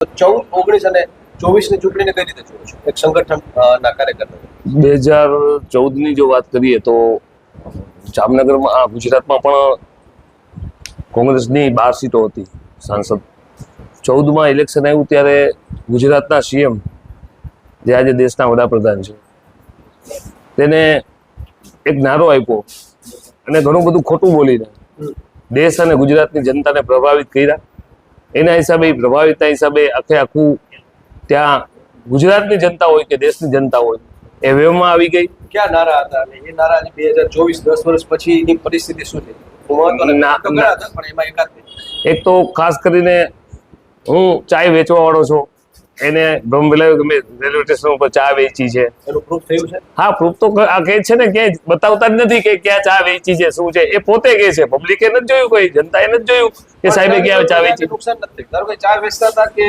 ચૌદ ઓગણીસ અને ચોવીસની ચૂંટણીને કઈ રીતે જોવો છો? એક સંગઠન અ, ના કાર્યકર બે હજાર ચૌદની જો વાત કરીએ તો જામનગરમાં આ ગુજરાતમાં પણ કોંગ્રેસની બાર સીટો હતી સાંસદ. ચૌદમાં ઇલેક્શન આવ્યું ત્યારે ગુજરાતના સીએમ જે આજે દેશના વડાપ્રધાન છે તેને એક નારો આપ્યો અને ઘણું બધું ખોટું બોલીને દેશ અને ગુજરાતની જનતાને પ્રભાવિત કર્યા. એના હિસાબે પ્રભાવિતના હિસાબે આખે આખું ત્યાં ગુજરાતની જનતા હોય કે દેશની જનતા હોય એ વેવમાં આવી ગઈ. ક્યાં નારા હતા? અને એ નારા બે હજાર ચોવીસ દસ વર્ષ પછીની પરિસ્થિતિ શું છે. એક તો ખાસ કરીને હું ચાય વેચવા વાળો છું. એને ફેલાવ્યો કે રેલવે સ્ટેશન ઉપર ચા વેચી છે. એનું પ્રૂફ થયું છે? હા પ્રૂફ તો આ કહે છે ને ક્યાંય બતાવતા જ નથી કે ક્યાં ચા વેચી છે શું છે. એ પોતે કહે છે પબ્લિકે નથી જોયું કોઈ જનતાએ નથી જોયું કે સાહેબે ક્યાં ચા વેચી નુકસાન નથી ધારો કે ચા વેચતા હતા કે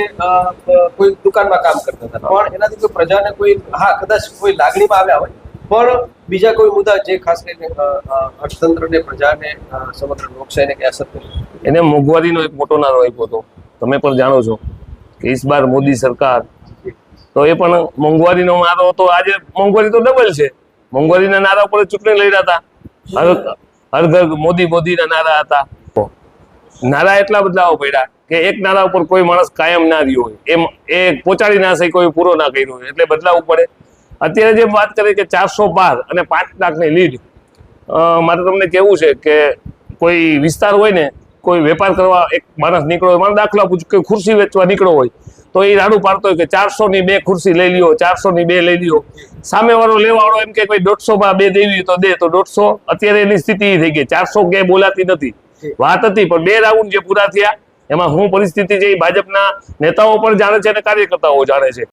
કોઈ દુકાનમાં કામ કરતા હતા. પણ એનાથી કોઈ પ્રજાને કોઈ હા કદાચ કોઈ લાગણીમાં આવ્યા હોય પણ બીજા કોઈ મુદ્દા જે ખાસ કરીને અર્થતંત્રને પ્રજાને સમગ્ર લોકશાહીને કે અસર કરી. એને મોંઘવારીનો એક મોટો નારો આપ્યો હતો. તમે પણ જાણો છો. કે ઇસ બાર મોદી સરકાર. તો એ પણ મોંઘવારીનો નારો હતો. આજે મોંઘવારી તો ડબલ છે. મોંઘવારીના નારા ઉપર ચૂંટણી ચૂંટણી લડ્યા હતા. હર મોદી મોદીના નારા હતા. નારા એટલા બદલાવ પડ્યા કે એક નારા ઉપર કોઈ માણસ કાયમ ના રહ્યો હોય. એમ એ પહોંચાડી ના શકે, કોઈ પૂરો ના કર્યો હોય. એટલે બદલાવું પડે. અત્યારે જે વાત કરીએ કે ચારસો બાર અને પાંચ લાખની લીડ મારે તમને કેવું છે કે કોઈ વિસ્તાર હોય ને કોઈ વેપાર કરવા એક માણસ નીકળો હોય, મારો દાખલો આપું છું કે ખુરશી વેચવા નીકળ્યો હોય, તો એ રાડું પાડતો હોય કે ચારસો ની બે ખુરશી લઈ લ્યો ચારસો ની બે લઈ લ્યો. સામે વાળો લેવાવાળો એમ કે ભાઈ દોઢસો માં બે દેવી તો દે, તો દોઢસો. અત્યારે એની સ્થિતિ થઈ ગઈ, ચારસો કે બોલાતી નથી. વાત હતી, પણ બે રાઉન્ડ જે પૂરા થયા, એમાં હું પરિસ્થિતિ છે એ ભાજપના નેતાઓ પણ જાણે છે અને કાર્યકર્તાઓ જાણે છે.